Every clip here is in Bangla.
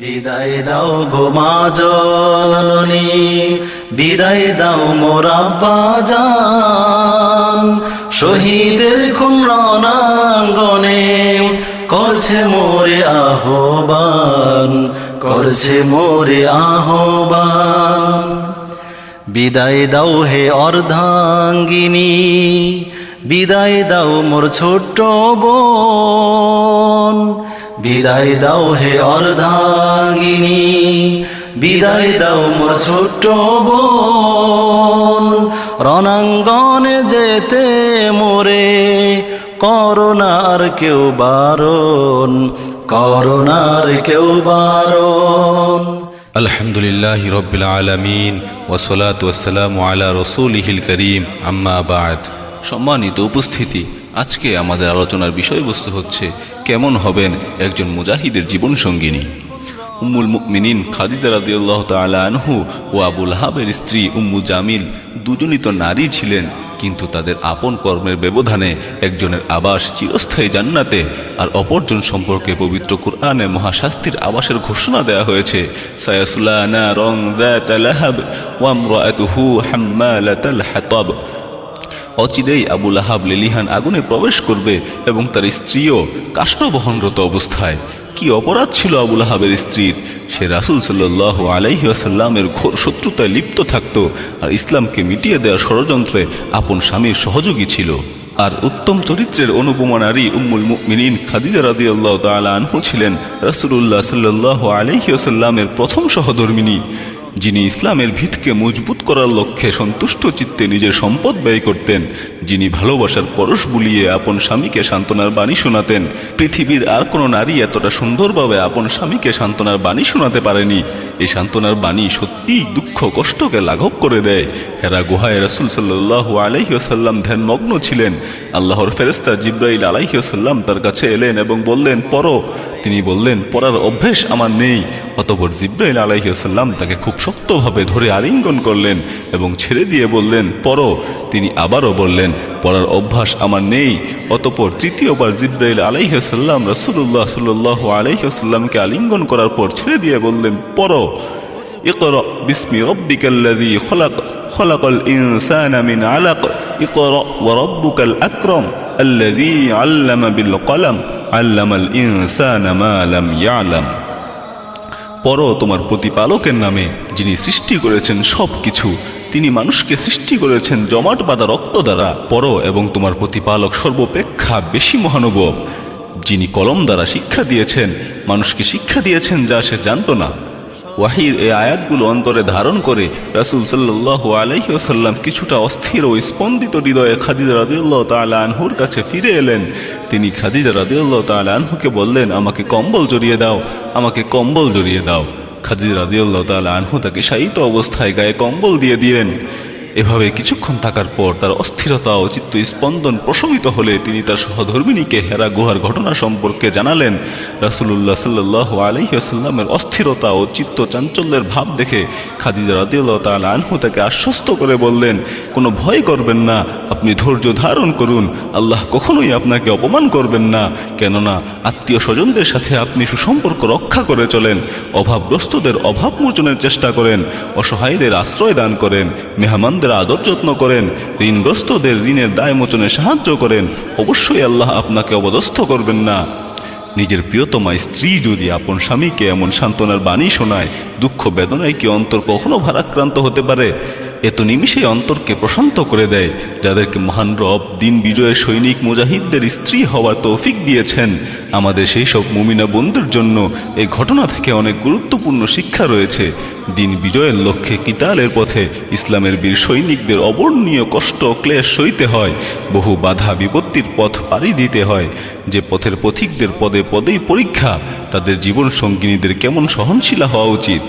বিদায় দাও গো মা বিদায় দাও মোরা বাজান শহীদের খুন রণাঙ্গনে করছে মোরে আহ্বান, করছে মোরে আহ্বান। বিদায় দাও হে অর্ধাঙ্গিনী, বিদায় দাও মোর ছোট্ট বোন। বিদায় দাও হে অর্ধাঙ্গিনী, বিদায় দাও মোর ছোট্ট বোন। রণাঙ্গনে যেতে মোরে করোনার কেউ বারণ, করোনার কেউ বারণ। আলহামদুলিল্লাহ রব্বিল আলমিন ওসলাত ওসালাম আলা রসুলিহিল করিম, আম্মা বাদ। সম্মানিত উপস্থিতি আজকে আমাদের আলোচনার বিষয়বস্তু হচ্ছে কেমন হবেন একজন মুজাহিদের জীবন সঙ্গিনী। উম্মুল মুমিনিন খাদিজা রাদিয়াল্লাহু তাআলা আনহু ও আবুল হাবের স্ত্রী উম্মু জামিল দুজনই তো নারী ছিলেন, কিন্তু তাদের আপন কর্মের ব্যবধানে একজনের আবাস চিরস্থায়ী জান্নাতে আর অপরজন সম্পর্কে পবিত্র কোরআনে মহাশাস্তির আবাসের ঘোষণা দেওয়া হয়েছে। সায়াসুলা নারং যাত লাহাব ওয়া ইমরাআতুহু হাম্মালাতাল হাতাব। অচিরেই আবুল আহাব লিলিহান আগুনে প্রবেশ করবে এবং তার স্ত্রীও কাষ্ঠ বহনরত অবস্থায়। কি অপরাধ ছিল আবুল আহাবের স্ত্রীর? সে রাসুল সাল্লাহ আলাইহি আসাল্লামের ঘোর শত্রুতায় লিপ্ত থাকত আর ইসলামকে মিটিয়ে দেওয়ার ষড়যন্ত্রে আপন স্বামীর সহযোগী ছিল। আর উত্তম চরিত্রের অনুপমা নারী উম্মুল মুমিনিন খাদিজা রাদিয়াল্লাহ তাআলা আনহু ছিলেন রাসূলুল্লাহ সাল্লাল্লাহু আলাইহি ওয়াসাল্লামের প্রথম সহধর্মিনী, যিনি ইসলামের ভিতকে মজবুত করার লক্ষ্যে সন্তুষ্ট চিত্তে নিজের সম্পদ ব্যয় করতেন, যিনি ভালোবাসার পরশ বুলিয়ে আপন স্বামীকে সান্ত্বনার বাণী শোনাতেন। পৃথিবীর আর কোনো নারী এতটা সুন্দরভাবে আপন স্বামীকে সান্ত্বনার বাণী শোনাতে পারেনি। এই সান্ত্বনার বাণী সত্যিই দুঃখ, কষ্টকে লাঘব করে দেয়। হেরা গুহায় রাসুল সাল্লাহ আলাইসাল্লাম ধ্যানমগ্ন ছিলেন। আল্লাহর ফেরেস্তা জিব্রাইল আলাইসাল্লাম তার কাছে এলেন এবং বললেন, পড়ো। তিনি বললেন, পড়ার অভ্যেস আমার নেই। অতপর জিব্রাইল আলাইসাল্লাম তাকে খুব শক্তভাবে ধরে আলিঙ্গন করলেন। এবং ছেড়ে দিয়ে বললেন পড়ো তিনি আবারও বললেন পড়ার অভ্যাস আমার নেই অতপর তৃতীয়বার জিব্রাইল আলাইসাল্লাম রসুল্লাহ সাল্লাহ আলাইসাল্লামকে আলিঙ্গন করার পর ছেড়ে দিয়ে বললেন পড়ো اقرأ باسم ربك الذي خلق خلق الإنسان من علق اقرأ وربك الأكرم الذي علم بالقلم علم الإنسان ما لم يعلم পড়ো তোমার প্রতিপালকের নামে যিনি সৃষ্টি করেছেন সব কিছু তিনি মানুষকে সৃষ্টি করেছেন জমাট বাঁধা রক্ত দ্বারা। পর এবং তোমার প্রতিপালক সর্বপেক্ষা বেশি মহানুভব, যিনি কলম দ্বারা শিক্ষা দিয়েছেন, মানুষকে শিক্ষা দিয়েছেন যা সে জানত না। ওয়াহির এই আয়াতগুলো অন্তরে ধারণ করে রাসুল সাল্লাহ আলাইসাল্লাম কিছুটা অস্থির ও স্পন্দিত হৃদয়ে খাদিজা রাদিউল্লাহ তালা আনহুর কাছে ফিরে এলেন। তিনি খাদিজা রাদিউল্লাহ তালা আনহুকে বললেন, আমাকে কম্বল জড়িয়ে দাও, আমাকে কম্বল জড়িয়ে দাও। খাদিজা রাজিউল্লাহ তাল আনহু তাকে শায়িত অবস্থায় গায়ে কম্বল দিয়ে দিলেন। এভাবে কিছুক্ষণ থাকার পর তার অস্থিরতা ও চিত্ত স্পন্দন প্রশমিত হলে তিনি তার সহধর্মিনীকে হেরা গুহার ঘটনা সম্পর্কে জানালেন। রাসুলুল্লাহ সাল্লাহ আলহিহাস্লামের অস্থিরতা ও চিত্ত চাঞ্চল্যের ভাব দেখে খাদিজা রাদিউল্লাহ তাল আনহু তাকে আশ্বস্ত করে বললেন, কোনো ভয় করবেন না, আপনি ধৈর্য ধারণ করুন। আল্লাহ কখনোই আপনাকে অপমান করবেন না, কেননা আত্মীয় স্বজনদের সাথে আপনি সুসম্পর্ক রক্ষা করে চলেন, অভাবগ্রস্তদের অভাব মোচনের চেষ্টা করেন, অসহায়দের আশ্রয় দান করেন, মেহমানদের আদর যত্ন করেন, ঋণগ্রস্তদের ঋণের দায় মোচনে সাহায্য করেন, অবশ্যই আল্লাহ আপনাকে অবদস্থ করবেন না। নিজের প্রিয়তমা স্ত্রী যদি আপন স্বামীকে এমন সান্ত্বনার বাণী শোনায়, দুঃখ বেদনায় কি অন্তর কখনো ভারাক্রান্ত হতে পারে? এত নিমিষে অন্তরকে প্রশান্ত করে দেয়, যাদেরকে মহান রব, দিন বিজয়ের সৈনিক, মুজাহিদদের স্ত্রী হওয়ার তৌফিক দিয়েছেন। আমাদের সেই সব মুমিনা বন্ধুর জন্য এই ঘটনা থেকে অনেক গুরুত্বপূর্ণ শিক্ষা রয়েছে। দিন বিজয়ের লক্ষ্যে কিতালের পথে ইসলামের বীর সৈনিকদের অবর্ণীয় কষ্ট ক্লেশ সইতে হয়, বহু বাধা বিপত্তির পথ পাড়ি দিতে হয়। যে পথের পথিকদের পদে পদেই পরীক্ষা, তাদের জীবন সঙ্গিনীদের কেমন সহনশীলা হওয়া উচিত?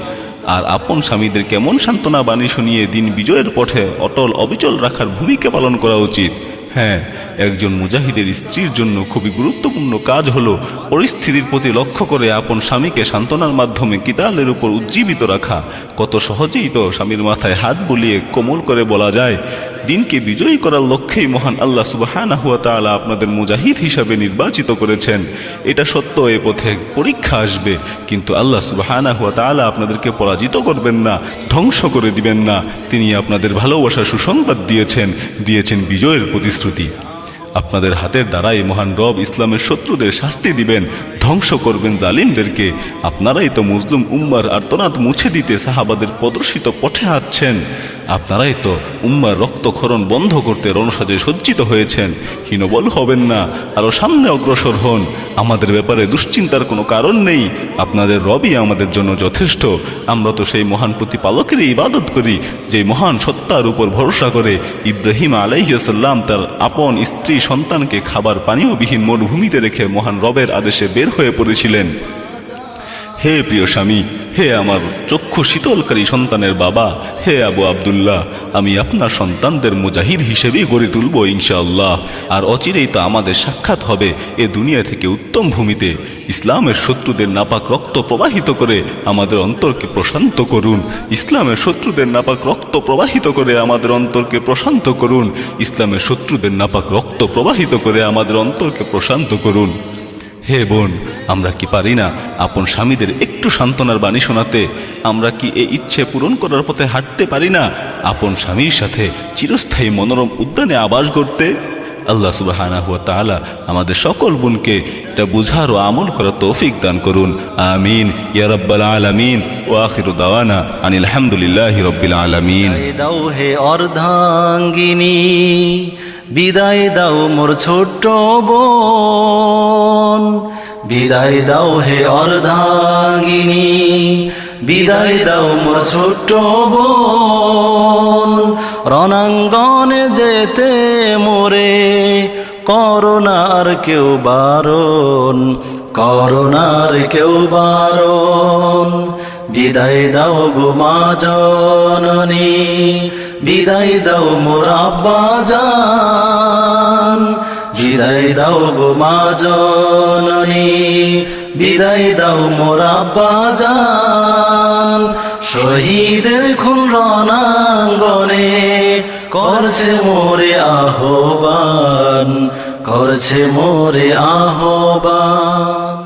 আর আপন স্বামীদের কেমন সান্ত্বনা বাণী শুনিয়ে দিন বিজয়ের পথে অটল অবিচল রাখার ভূমিকা পালন করা উচিত। হ্যাঁ একজন মুজাহিদের স্ত্রীর জন্য খুবই গুরুত্বপূর্ণ কাজ হলো পরিস্থিতির প্রতি লক্ষ্য করে আপন স্বামীকে সান্ত্বনার মাধ্যমে কিতালের উপর উজ্জীবিত রাখা। কত সহজেই তো স্বামীর মাথায় হাত বুলিয়ে কোমল করে বলা যায় দিনকে বিজয়ী করার লক্ষ্যেই মহান আল্লাহ সুবাহানা হুয়া তাআলা আপনাদের মুজাহিদ হিসাবে নির্বাচিত করেছেন। এটা সত্য, এ পথে পরীক্ষা আসবে, কিন্তু আল্লাহ সুবাহানা হুয়া তাআলা আপনাদেরকে পরাজিত করবেন না, ধ্বংস করে দিবেন না। তিনি আপনাদের ভালোবাসার সুসংবাদ দিয়েছেন দিয়েছেন বিজয়ের প্রতিশ্রুতি। আপনাদের হাতের দ্বারাই মহান রব ইসলামের শত্রুদের শাস্তি দিবেন, ধ্বংস করবেন জালিমদেরকে। আপনারাই তো মুসলিম উম্মার আর্তনাদ মুছে দিতে সাহাবাদের প্রদর্শিত পথে হাঁটছেন। আপনারাই তো উম্মার রক্তক্ষরণ বন্ধ করতে রণসাজে সজ্জিত হয়েছেন। হীনবল হবেন না আরও সামনে অগ্রসর হন। আমাদের ব্যাপারে দুশ্চিন্তার কোনো কারণ নেই। আপনাদের রবই আমাদের জন্য যথেষ্ট। আমরা তো সেই মহান প্রতিপালকেরই ইবাদত করি, যে মহান সত্তার উপর ভরসা করে ইব্রাহিম আলাইসাল্লাম তার আপন স্ত্রী সন্তানকে খাবার পানীয়বিহীন মরুভূমিতে রেখে মহান রবের আদেশে বের হয়ে পড়েছিলেন। হে প্রিয় স্বামী, হে আমার চক্ষু শীতলকারী সন্তানের বাবা, হে আবু আবদুল্লাহ, আমি আপনার সন্তানদের মুজাহিদ হিসেবেই গড়ে তুলব ইনশাআল্লাহ। আর অচিরেই তো আমাদের সাক্ষাৎ হবে এ দুনিয়া থেকে উত্তম ভূমিতে। ইসলামের শত্রুদের নাপাক রক্ত প্রবাহিত করে আমাদের অন্তরকে প্রশান্ত করুন। ইসলামের শত্রুদের নাপাক রক্ত প্রবাহিত করে আমাদের অন্তরকে প্রশান্ত করুন। ইসলামের শত্রুদের নাপাক রক্ত প্রবাহিত করে আমাদের অন্তরকে প্রশান্ত করুন। হে বোন, আমরা কি পারি না আপন স্বামীদের একটু সান্ত্বনার বাণী শোনাতে? আমরা কি এই ইচ্ছে পূরণ করার পথে হাঁটতে পারি না আপন স্বামীর সাথে চিরস্থায়ী মনোরম উদ্যানে আবাস করতে? আল্লাহ সুবাহানা হুয়া তাআলা আমাদের সকল বোনকে এটা বুঝার ও আমল করার তৌফিক দান করুন। আমিন। ইয়া রাব্বাল আলামিন। ও আখিরু দাওয়ানা আনিল হামদুলিল্লাহি রাব্বিল আলামিন। হে অর্ধাঙ্গিনী, বিদায় দাও মোর ছোট্ট বোন বিদায় দাও হে অর্ধাঙ্গিনী, বিদায় দাও মোর ছোট্ট বোন। রণাঙ্গনে যেতে মোরে করোনার কেউ বারণ, করোনার কেউ বারণ। বিদায় দাও গো মা জননী, বিদায় দাও মোর আব্বা জান। বিদায় দাও গো মা জননী, বিদায় দাও মোর আব্বা জান। শহীদের খুন রণাঙ্গনে করছে মোরে আহবান, করছে মোরে আহ্বান।